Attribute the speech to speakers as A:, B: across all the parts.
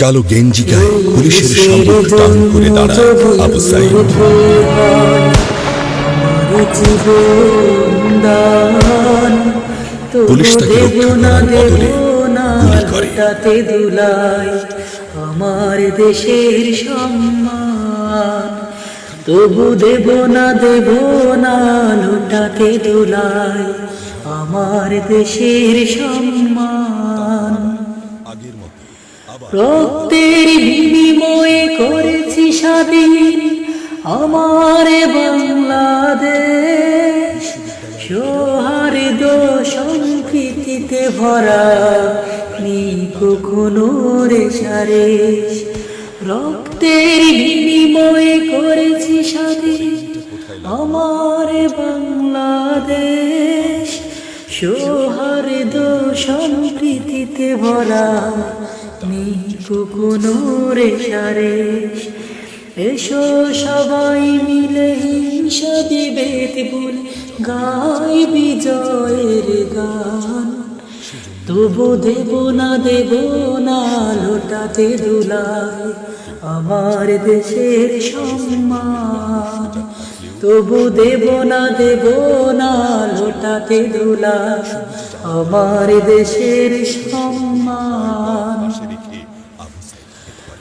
A: কালো গেঞ্জি গায়ে পুলিশের শাবক টান করে দাঁড়ায় আবু সাইদ। পুলিশ তাকে রক্ষা করার বদলে গুলি করে।
B: আমার দেশের সম্মান। তবু দেব না দেব না লুটাতে দুলাই আমার দেশের সম্মান।
A: আগের মতো।
B: রক্তের বিনিময়ে করেছি স্বাধীন আমার বাংলাদেশ। সৌহার্দ সম্প্রীতিতে ভরা নেই কখনো রে সারেশ রক্তের বিনিময়ে করেছি স্বাধীন আমার বাংলাদেশ। সৌহার্দ সম্প্রীতিতে ভরা রে সারেশ এসো সবাই মিলে হিংসা বিভেদ বলে গাই বিজয়ের গান। তবু দেব না দেব না, লোটাতে দুলাই আমার দেশের সম্মান। তবু দেব না দেব না, লোটাতে দুলাই আমার দেশের সম্মান।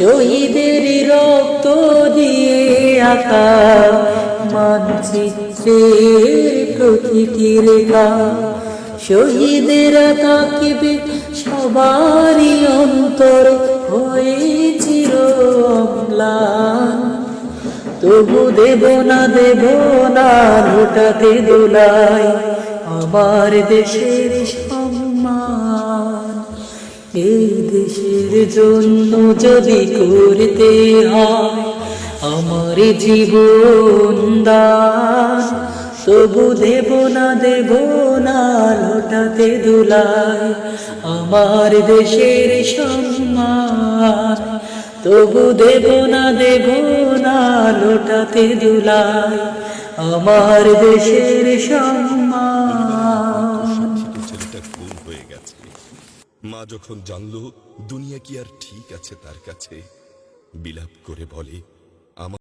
B: শহীদের রক্ত দিয়ে আঁকা মানচিত্রের প্রতিটি রেখা শহীদেরা তাকিবে সবারই অন্তর হয়ে চির অম্লান। তবু দেব না দেব না লুটাতে দোলাই আমার দেশের সম্মান এই দেশের জন্য যদি করতে হয়, আমার জীবন দান। তবু দেব না দেব না, লোটাতে দুলাই আমার দেশের সম্মান। তবু দেব না দেব না, লোটাতে দুলাই আমার দেশের সম্মান।
A: মা যখন জানল দুনিয়া কি আর ঠিক আছে তার কাছে? বিলাপ করে বলে